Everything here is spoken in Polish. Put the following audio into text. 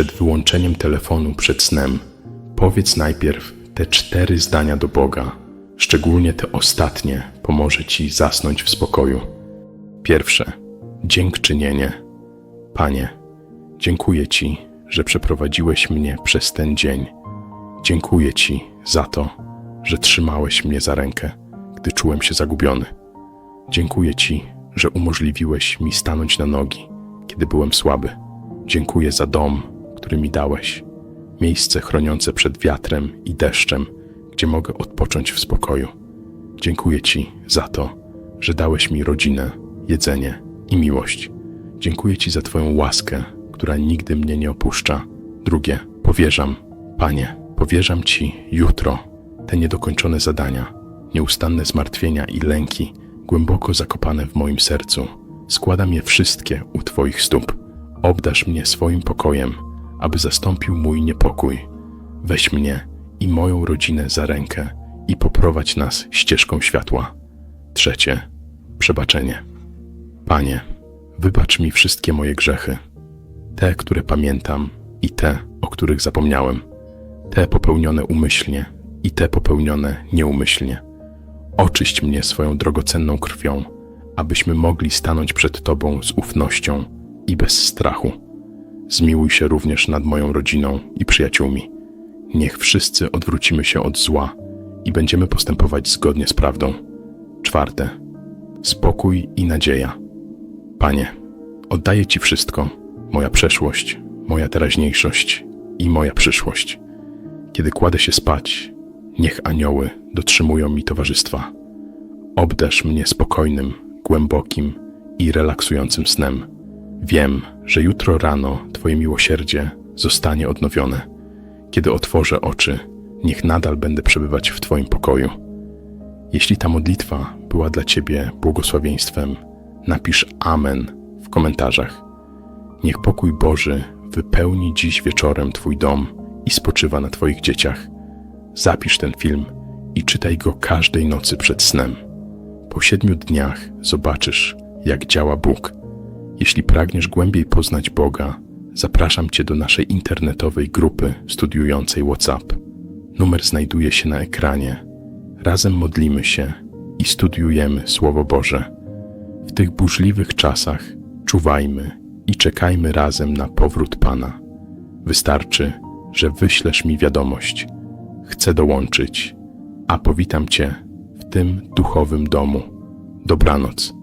Przed wyłączeniem telefonu przed snem powiedz najpierw te cztery zdania do Boga. Szczególnie te ostatnie pomoże ci zasnąć w spokoju. Pierwsze. Dziękczynienie. Panie, dziękuję Ci, że przeprowadziłeś mnie przez ten dzień. Dziękuję Ci za to, że trzymałeś mnie za rękę, gdy czułem się zagubiony. Dziękuję Ci, że umożliwiłeś mi stanąć na nogi, kiedy byłem słaby. Dziękuję za dom, który mi dałeś, miejsce chroniące przed wiatrem i deszczem, gdzie mogę odpocząć w spokoju. Dziękuję Ci za to, że dałeś mi rodzinę, jedzenie i miłość. Dziękuję Ci za Twoją łaskę, która nigdy mnie nie opuszcza. Drugie, powierzam, Panie, powierzam Ci jutro te niedokończone zadania, nieustanne zmartwienia i lęki, głęboko zakopane w moim sercu. Składam je wszystkie u Twoich stóp. Obdasz mnie swoim pokojem, aby zastąpił mój niepokój. Weź mnie i moją rodzinę za rękę i poprowadź nas ścieżką światła. Trzecie, przebaczenie. Panie, wybacz mi wszystkie moje grzechy, te, które pamiętam i te, o których zapomniałem, te popełnione umyślnie i te popełnione nieumyślnie. Oczyść mnie swoją drogocenną krwią, abyśmy mogli stanąć przed Tobą z ufnością i bez strachu. Zmiłuj się również nad moją rodziną i przyjaciółmi. Niech wszyscy odwrócimy się od zła i będziemy postępować zgodnie z prawdą. Czwarte. Spokój i nadzieja. Panie, oddaję Ci wszystko, moja przeszłość, moja teraźniejszość i moja przyszłość. Kiedy kładę się spać, niech anioły dotrzymują mi towarzystwa. Obdarz mnie spokojnym, głębokim i relaksującym snem. Wiem, że jutro rano Twoje miłosierdzie zostanie odnowione. Kiedy otworzę oczy, niech nadal będę przebywać w Twoim pokoju. Jeśli ta modlitwa była dla Ciebie błogosławieństwem, napisz Amen w komentarzach. Niech pokój Boży wypełni dziś wieczorem Twój dom i spoczywa na Twoich dzieciach. Zapisz ten film i czytaj go każdej nocy przed snem. Po siedmiu dniach zobaczysz, jak działa Bóg. Jeśli pragniesz głębiej poznać Boga, zapraszam Cię do naszej internetowej grupy studiującej WhatsApp. Numer znajduje się na ekranie. Razem modlimy się i studiujemy Słowo Boże. W tych burzliwych czasach czuwajmy i czekajmy razem na powrót Pana. Wystarczy, że wyślesz mi wiadomość. Chcę dołączyć, a powitam Cię w tym duchowym domu. Dobranoc.